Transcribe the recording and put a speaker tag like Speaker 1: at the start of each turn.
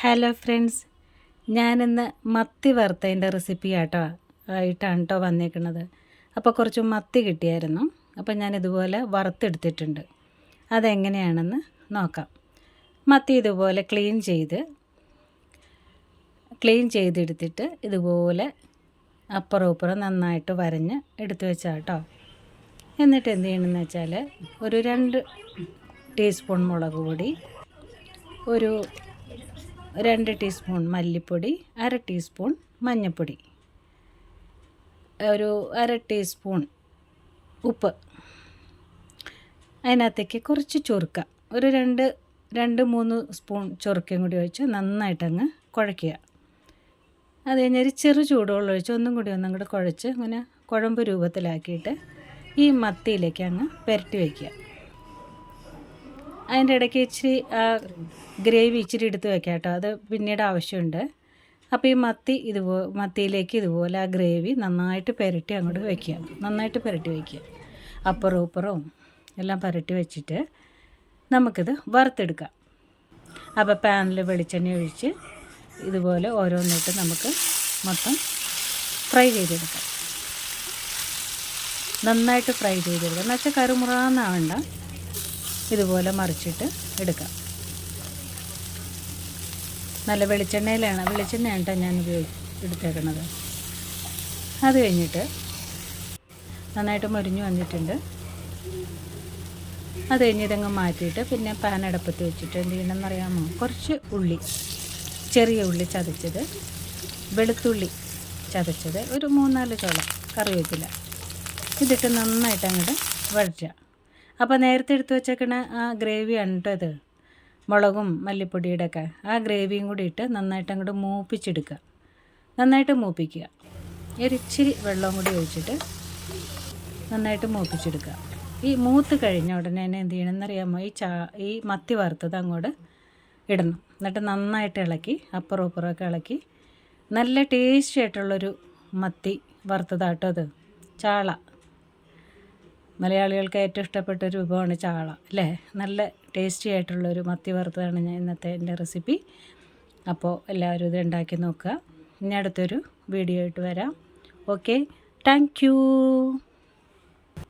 Speaker 1: Hello friends ഞാനിന്ന് മത്തി വറുത്തതിന്റെ recipe ആട്ടോ ആയിട്ടാണ് കേട്ടോ വന്നേക്കുന്നത് അപ്പോൾ കുറച്ച് മത്തി കിട്ടിയായിരുന്നു. അപ്പോൾ ഞാൻ ഇതുപോലെ വറുത്തെടുത്തിട്ടുണ്ട്. അതെങ്ങനെയാണെന്ന് നോക്കാം. മത്തി ഇതുപോലെ ക്ലീൻ ചെയ്ത് ക്ലീൻ ചെയ്തെടുത്തിട്ട് ഇതുപോലെ അപ്പുറം ഇപ്പുറം നന്നായിട്ട് വരഞ്ഞ് എടുത്തു വെച്ചാൽ കേട്ടോ എന്നിട്ട് എന്ത് ചെയ്യണമെന്ന് വെച്ചാൽ ഒരു രണ്ട് ടീസ്പൂൺ മുളക് പൊടി ഒരു രണ്ട് ടീസ്പൂൺ മല്ലിപ്പൊടി അര ടീസ്പൂൺ മഞ്ഞൾപ്പൊടി ഒരു അര ടീസ്പൂൺ ഉപ്പ്. അതിനകത്തേക്ക് കുറച്ച് ചൊറുക്ക. ഒരു രണ്ട് രണ്ട് മൂന്ന് സ്പൂൺ ചൊറുക്കയും കൂടി ഒഴിച്ച് നന്നായിട്ടങ്ങ് കുഴയ്ക്കുക. അത് കഴിഞ്ഞൊരു ചെറു ചൂടുവെള്ളം ഒഴിച്ച് ഒന്നും കൂടി ഒന്നും കൂടി കുഴച്ച് ഇങ്ങനെ കുഴമ്പ് രൂപത്തിലാക്കിയിട്ട് ഈ മത്തിയിലേക്ക് അങ്ങ് പുരട്ടി വയ്ക്കുക. അതിന്റെ ഇടയ്ക്ക് ഇച്ചിരി ഗ്രേവി ഇച്ചിരി എടുത്ത് വെക്കാം കേട്ടോ. അത് പിന്നീട് ആവശ്യമുണ്ട്. അപ്പോൾ ഈ മത്തി ഇതുപോലെ മത്തിയിലേക്ക് ഇതുപോലെ ആ ഗ്രേവി നന്നായിട്ട് പുരട്ടി അങ്ങോട്ട് വയ്ക്കുക നന്നായിട്ട് പുരട്ടി വയ്ക്കുക അപ്പുറവും ഇപ്പുറവും എല്ലാം പുരട്ടി വെച്ചിട്ട് നമുക്കിത് വറുത്തെടുക്കാം. അപ്പോൾ പാനിൽ വെളിച്ചെണ്ണ ഒഴിച്ച് ഇതുപോലെ ഓരോന്നിട്ട് നമുക്ക് മൊത്തം ഫ്രൈ ചെയ്തെടുക്കാം. നന്നായിട്ട് ഫ്രൈ ചെയ്തെടുക്കാം. എന്നുവെച്ചാൽ കരുമുറാന്നാവണ്ട ഇതുപോലെ മറിച്ചിട്ട് എടുക്കാം. നല്ല വെളിച്ചെണ്ണയിലാണ്. വെളിച്ചെണ്ണയാണ് കേട്ടോ ഞാൻ ഉപയോഗി എടുത്തേക്കുന്നത് അത് കഴിഞ്ഞിട്ട് നന്നായിട്ട് മുരിഞ്ഞു വന്നിട്ടുണ്ട്. അത് കഴിഞ്ഞ് ഇതങ്ങ് മാറ്റിയിട്ട് പിന്നെ പാൻ അടുപ്പത്ത് വെച്ചിട്ട് എന്ത് ചെയ്യണമെന്ന് അറിയാമോ കുറച്ച് ഉള്ളി ചെറിയ ഉള്ളി ചതച്ചത് വെളുത്തുള്ളി ചതച്ചത് ഒരു മൂന്നാൽ ചോളം കറിവേപ്പില. ഇതിട്ട് നന്നായിട്ട് അങ്ങോട്ട് വഴറ്റുക. അപ്പോൾ നേരത്തെ എടുത്തു വെച്ചേക്കണ ആ ഗ്രേവിയാണ് കേട്ടോ ഇത്. മുളകും മല്ലിപ്പൊടിയുടെ ഒക്കെ ആ ഗ്രേവിയും കൂടി ഇട്ട് നന്നായിട്ട് അങ്ങോട്ട് മൂപ്പിച്ചെടുക്കുക. നന്നായിട്ട് മൂപ്പിക്കുക. ഒരിച്ചിരി വെള്ളം കൂടി ഒഴിച്ചിട്ട് നന്നായിട്ട് മൂപ്പിച്ചെടുക്കുക. ഈ മൂത്ത് കഴിഞ്ഞ ഉടനെ തന്നെ എന്ത് ചെയ്യണമെന്നറിയാമോ ഈ ചാ ഈ മത്തി വറുത്തത് അങ്ങോട്ട് ഇടണം. എന്നിട്ട് നന്നായിട്ട് ഇളക്കി അപ്പുറം ഇപ്പുറമൊക്കെ ഇളക്കി നല്ല ടേസ്റ്റി ആയിട്ടുള്ളൊരു മത്തി വറുത്തതാട്ടോ അത് ചാള. മലയാളികൾക്ക് ഏറ്റവും ഇഷ്ടപ്പെട്ട ഒരു വിഭവമാണ് ചാള അല്ലേ? നല്ല ടേസ്റ്റി ആയിട്ടുള്ളൊരു മത്തി വറുത്തതാണ് ഞാൻ ഇന്നത്തെ എന്റെ റെസിപ്പി അപ്പോൾ എല്ലാവരും ഇത് ഉണ്ടാക്കി നോക്കുക. ഇനി അടുത്തൊരു വീഡിയോ ആയിട്ട് വരാം. Okay thank